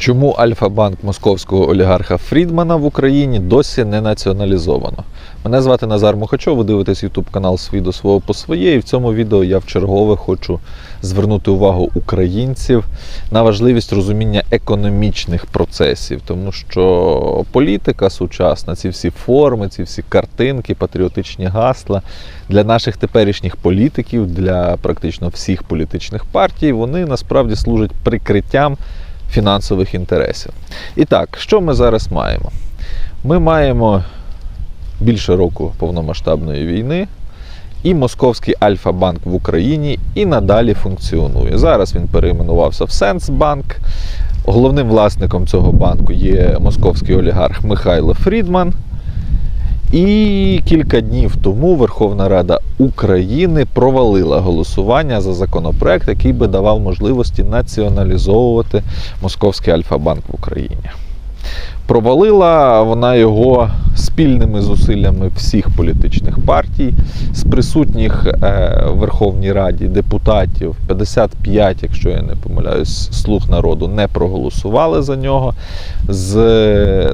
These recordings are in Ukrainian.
Чому Альфа-банк московського олігарха Фрідмана в Україні досі не націоналізовано? Мене звати Назар Мухачов, ви дивитесь YouTube канал Свій до свого по своє. І в цьому відео я вчергове хочу звернути увагу українців на важливість розуміння економічних процесів, тому що політика сучасна, ці всі форми, ці всі картинки, патріотичні гасла для наших теперішніх політиків, для практично всіх політичних партій, вони насправді служать прикриттям фінансових інтересів. І так, що ми зараз маємо? Ми маємо більше року повномасштабної війни, і московський Альфа-банк в Україні і надалі функціонує. Зараз він перейменувався в Сенсбанк. Головним власником цього банку є московський олігарх Михайло Фрідман. І кілька днів тому Верховна Рада України провалила голосування за законопроект, який би давав можливості націоналізовувати московський Альфа-банк в Україні. Провалила вона його спільними зусиллями всіх політичних партій, з присутніх е, в Верховній Раді депутатів 55, якщо я не помиляюсь, слуг народу не проголосували за нього. З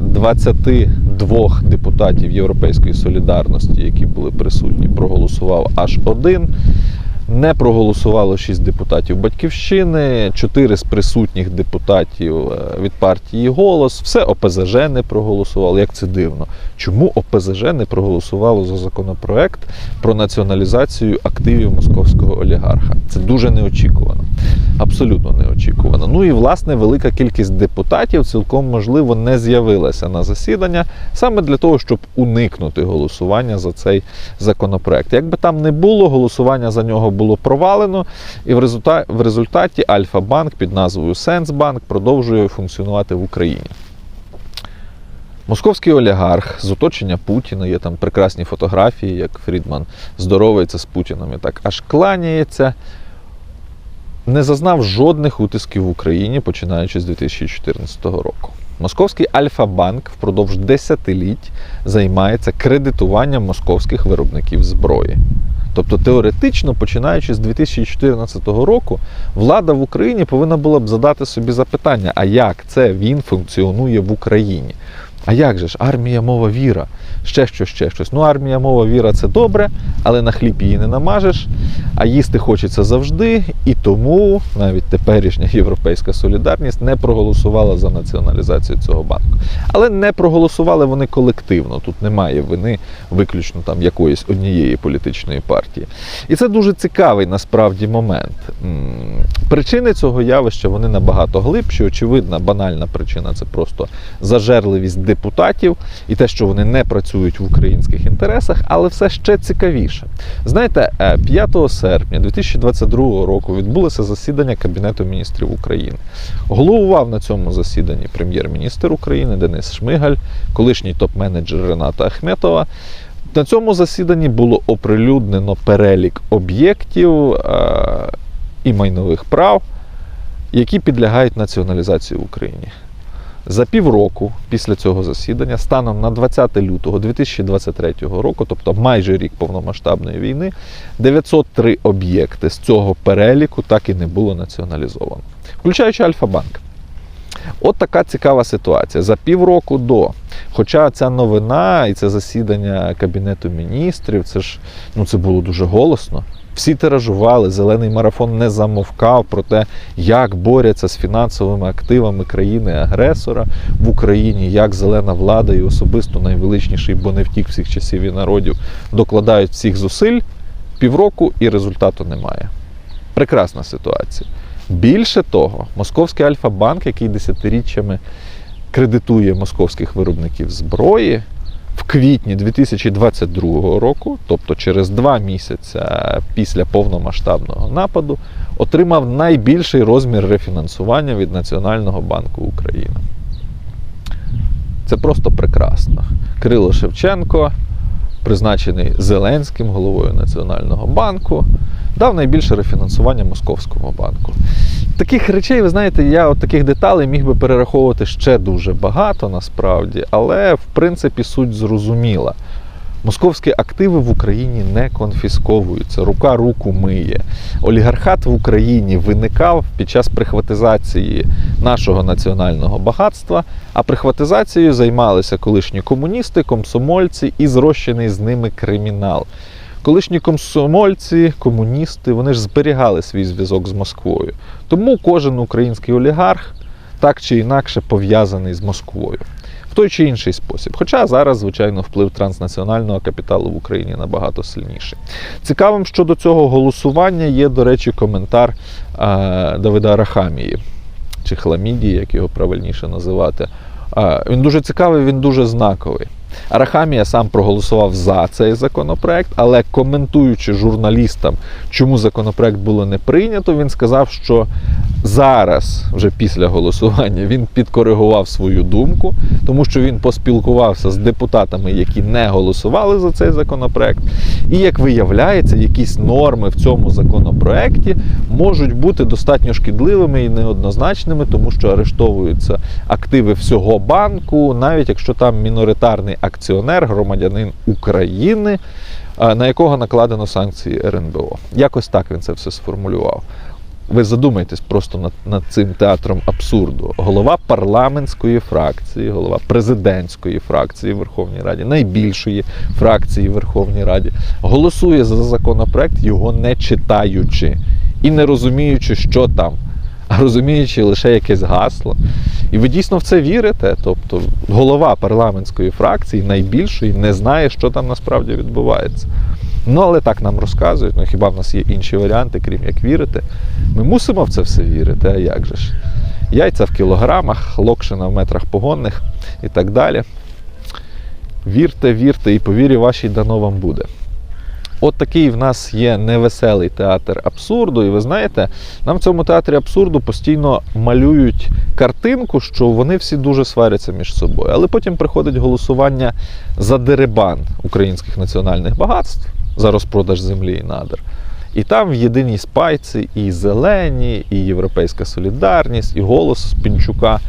22 депутатів Європейської солідарності, які були присутні, проголосував аж один. Не проголосувало 6 депутатів Батьківщини, 4 з присутніх депутатів е, від партії Голос. Все ОПЗЖ не проголосувало. Як це дивно? Чому ОПЗЖ не проголосувало за законопроект про націоналізацію активів московського олігарха? Це дуже неочікувано. Абсолютно неочікувано. Ну і власне велика кількість депутатів цілком можливо не з'явилася на засідання саме для того, щоб уникнути голосування за цей законопроект. Якби там не було, голосування за нього було провалено, і в результаті, в результаті Альфа-банк під назвою Сенсбанк продовжує функціонувати в Україні. Московський олігарх з оточення Путіна, є там прекрасні фотографії, як Фрідман здоровається з Путіним і так аж кланяється. Не зазнав жодних утисків в Україні, починаючи з 2014 року. Московський Альфа-банк впродовж десятиліть займається кредитуванням московських виробників зброї. Тобто, теоретично, починаючи з 2014 року, влада в Україні повинна була б задати собі запитання: а як це він функціонує в Україні? А як же ж армія, мова, віра? Ще щось, ще щось. Ну, армія, мова, віра це добре, але на хліб її не намажеш, а їсти хочеться завжди. І тому навіть теперішня європейська солідарність не проголосувала за націоналізацію цього банку. Але не проголосували вони колективно. Тут немає вини виключно там якоїсь однієї політичної партії. І це дуже цікавий насправді момент. Причини цього явища вони набагато глибші. Очевидна, банальна причина це просто зажерливість депутатів і те, що вони не працюють в українських інтересах, але все ще цікавіше. Знаєте, е, 5 серпня 2022 року відбулося засідання Кабінету міністрів України. Головував на цьому засіданні прем'єр-міністр України Денис Шмигаль, колишній топ-менеджер Рената Ахметова. На цьому засіданні було оприлюднено перелік об'єктів е, і майнових прав, які підлягають націоналізації в Україні. За півроку після цього засідання, станом на 20 лютого 2023 року, тобто майже рік повномасштабної війни, 903 об'єкти з цього переліку так і не було націоналізовано, включаючи Альфа-банк. От така цікава ситуація. За півроку до. Хоча ця новина і це засідання Кабінету міністрів, це ж ну це було дуже голосно. Всі тиражували, зелений марафон не замовкав про те, як борються з фінансовими активами країни-агресора в Україні, як зелена влада і особисто найвеличніший боневтік всіх часів і народів докладають всіх зусиль. Півроку і результату немає. Прекрасна ситуація. Більше того, московський Альфа-банк, який десятиріччями кредитує московських виробників зброї, в квітні 2022 року, тобто через два місяці після повномасштабного нападу, отримав найбільший розмір рефінансування від Національного банку України. Це просто прекрасно. Крило Шевченко, призначений Зеленським головою Національного банку, дав найбільше рефінансування Московському банку. Таких речей, ви знаєте, я от таких деталей міг би перераховувати ще дуже багато насправді, але в принципі суть зрозуміла. Московські активи в Україні не конфісковуються, рука руку миє. Олігархат в Україні виникав під час прихватизації нашого національного багатства, а прихватизацією займалися колишні комуністи, комсомольці і зрощений з ними кримінал. Колишні комсомольці, комуністи, вони ж зберігали свій зв'язок з Москвою. Тому кожен український олігарх так чи інакше пов'язаний з Москвою той чи інший спосіб. Хоча зараз, звичайно, вплив транснаціонального капіталу в Україні набагато сильніший. Цікавим щодо цього голосування є, до речі, коментар е, Давида Рахамії чи Хламідії, як його правильніше називати. Е, він дуже цікавий, він дуже знаковий. Арахамія сам проголосував за цей законопроект, але коментуючи журналістам, чому законопроект було не прийнято, він сказав, що зараз, вже після голосування, він підкоригував свою думку, тому що він поспілкувався з депутатами, які не голосували за цей законопроект. І як виявляється, якісь норми в цьому законопроекті можуть бути достатньо шкідливими і неоднозначними, тому що арештовуються активи всього банку, навіть якщо там міноритарний акціонер, громадянин України, на якого накладено санкції РНБО. Якось так він це все сформулював. Ви задумайтесь просто над, над цим театром абсурду. Голова парламентської фракції, голова президентської фракції в Верховній Раді, найбільшої фракції в Верховній Раді, голосує за законопроект, його не читаючи і не розуміючи, що там, розуміючи лише якесь гасло. І ви дійсно в це вірите? Тобто голова парламентської фракції найбільшої не знає, що там насправді відбувається. Ну, але так нам розказують. Ну хіба в нас є інші варіанти, крім як вірити? Ми мусимо в це все вірити, а як же ж? Яйця в кілограмах, локшина в метрах погонних і так далі. Вірте, вірте, і по вірі вашій дано вам буде. От такий в нас є невеселий театр абсурду. І ви знаєте, нам в цьому театрі абсурду постійно малюють картинку, що вони всі дуже сваряться між собою. Але потім приходить голосування за дерибан українських національних багатств, за розпродаж землі і надр. І там в єдиній спайці і зелені, і Європейська солідарність, і голос Пінчука,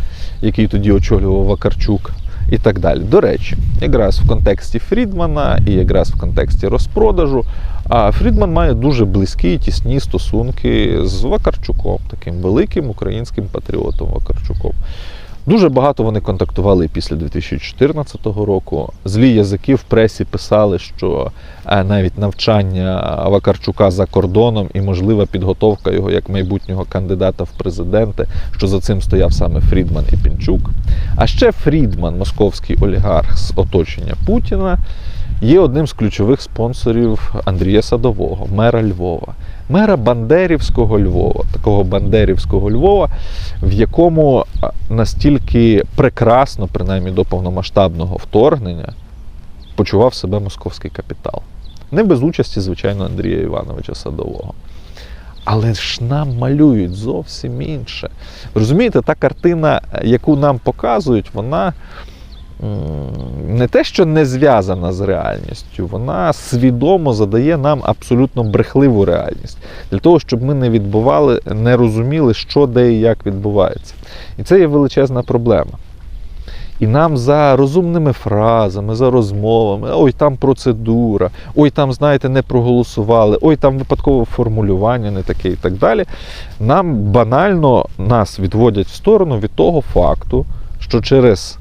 який тоді очолював Вакарчук, і так далі. До речі, якраз в контексті Фрідмана і якраз в контексті розпродажу. А Фрідман має дуже близькі і тісні стосунки з Вакарчуком, таким великим українським патріотом Вакарчуком. Дуже багато вони контактували після 2014 року. Злі язики в пресі писали, що е, навіть навчання Вакарчука за кордоном і можлива підготовка його як майбутнього кандидата в президенти, що за цим стояв саме Фрідман і Пінчук. А ще Фрідман, московський олігарх з оточення Путіна, є одним з ключових спонсорів Андрія Садового, мера Львова. Мера Бандерівського Львова, такого Бандерівського Львова, в якому настільки прекрасно, принаймні до повномасштабного вторгнення, почував себе московський капітал. Не без участі, звичайно, Андрія Івановича Садового. Але ж нам малюють зовсім інше. Розумієте, та картина, яку нам показують, вона не те, що не зв'язана з реальністю, вона свідомо задає нам абсолютно брехливу реальність для того, щоб ми не відбували, не розуміли, що де і як відбувається. І це є величезна проблема. І нам за розумними фразами, за розмовами, ой, там процедура, ой, там, знаєте, не проголосували, ой, там випадкове формулювання не таке і так далі. Нам банально нас відводять в сторону від того факту, що через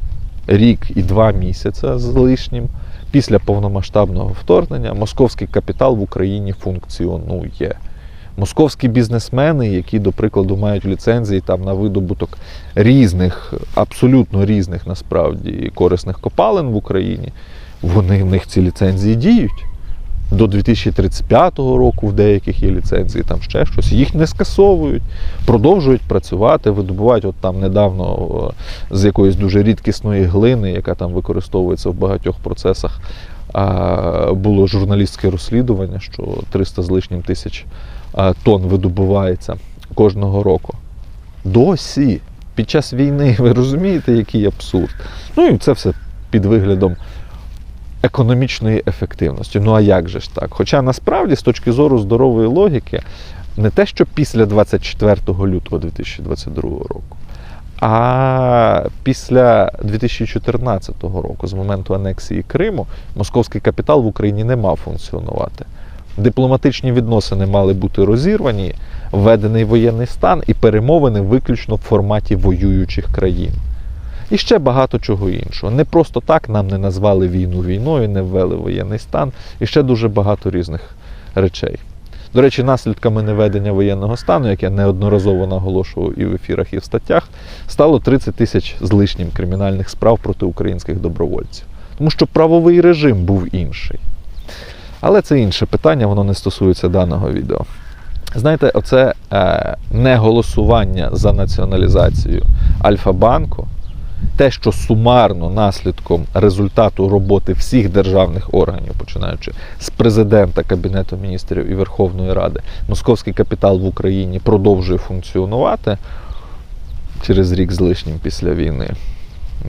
рік і два місяці з лишнім після повномасштабного вторгнення московський капітал в Україні функціонує. Московські бізнесмени, які, до прикладу, мають ліцензії там на видобуток різних, абсолютно різних насправді корисних копалин в Україні, вони в них ці ліцензії діють. До 2035 року в деяких є ліцензії, там ще щось. Їх не скасовують, продовжують працювати, видобувають от там недавно е, з якоїсь дуже рідкісної глини, яка там використовується в багатьох процесах. Було журналістське розслідування, що 300 з лишнім тисяч а, тонн видобувається кожного року. Досі, під час війни, ви розумієте, який абсурд. Ну і це все під виглядом економічної ефективності. Ну а як же ж так? Хоча насправді, з точки зору здорової логіки, не те, що після 24 лютого 2022 року, А після 2014 року, з моменту анексії Криму, московський капітал в Україні не мав функціонувати. Дипломатичні відносини мали бути розірвані, введений воєнний стан і перемовини виключно в форматі воюючих країн. І ще багато чого іншого. Не просто так нам не назвали війну війною, не ввели воєнний стан, і ще дуже багато різних речей. До речі, наслідками неведення воєнного стану, як я неодноразово наголошував і в ефірах, і в статтях, стало 30 тисяч з лишнім кримінальних справ проти українських добровольців. Тому що правовий режим був інший. Але це інше питання, воно не стосується даного відео. Знаєте, оце е, неголосування за націоналізацію Альфа-банку, те, що сумарно наслідком результату роботи всіх державних органів, починаючи з президента Кабінету міністрів і Верховної Ради, московський капітал в Україні продовжує функціонувати через рік з лишнім після війни.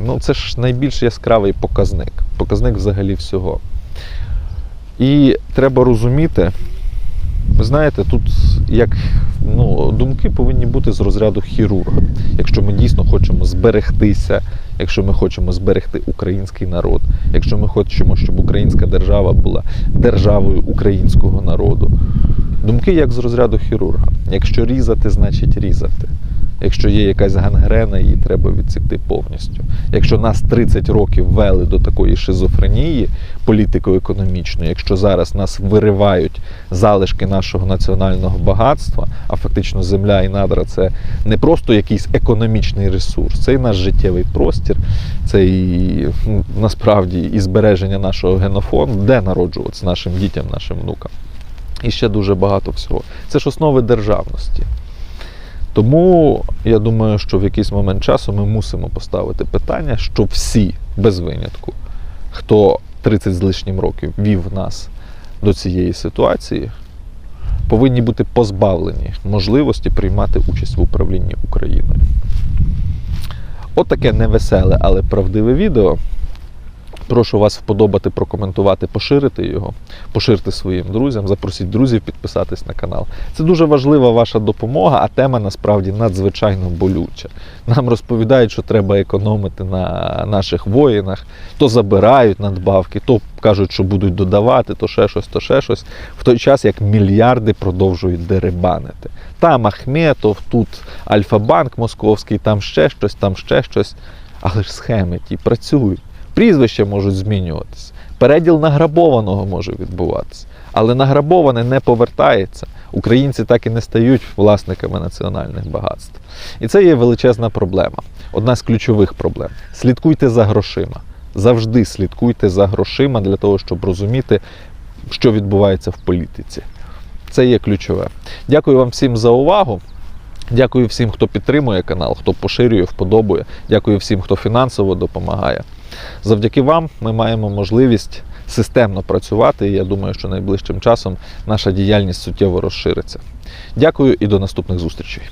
Ну, це ж найбільш яскравий показник. Показник взагалі всього. І треба розуміти, ви знаєте, тут як ну, думки повинні бути з розряду хірурга. Якщо ми дійсно хочемо зберегтися, якщо ми хочемо зберегти український народ, якщо ми хочемо, щоб українська держава була державою українського народу. Думки як з розряду хірурга. Якщо різати, значить різати. Якщо є якась гангрена, її треба відсікти повністю. Якщо нас 30 років вели до такої шизофренії політико-економічної, якщо зараз нас виривають залишки нашого національного багатства, а фактично земля і надра це не просто якийсь економічний ресурс, це і наш життєвий простір, це і ну, насправді і збереження нашого генофонду, де народжуватися нашим дітям, нашим внукам. І ще дуже багато всього. Це ж основи державності. Тому я думаю, що в якийсь момент часу ми мусимо поставити питання, що всі без винятку, хто 30 з лишнім років вів нас до цієї ситуації, повинні бути позбавлені можливості приймати участь в управлінні Україною. От невеселе, але правдиве відео. Прошу вас вподобати, прокоментувати, поширити його, поширити своїм друзям, запросіть друзів підписатись на канал. Це дуже важлива ваша допомога, а тема насправді надзвичайно болюча. Нам розповідають, що треба економити на наших воїнах, то забирають надбавки, то кажуть, що будуть додавати, то ще щось, то ще щось. В той час як мільярди продовжують деребанити. Там Ахметов, тут Альфа-банк московський, там ще щось, там ще щось. Але ж схеми ті працюють. Прізвища можуть змінюватися, переділ награбованого може відбуватися, але награбоване не повертається. Українці так і не стають власниками національних багатств. І це є величезна проблема. Одна з ключових проблем. Слідкуйте за грошима. Завжди слідкуйте за грошима для того, щоб розуміти, що відбувається в політиці. Це є ключове. Дякую вам всім за увагу. Дякую всім, хто підтримує канал, хто поширює, вподобує. Дякую всім, хто фінансово допомагає. Завдяки вам ми маємо можливість системно працювати, і я думаю, що найближчим часом наша діяльність суттєво розшириться. Дякую і до наступних зустрічей.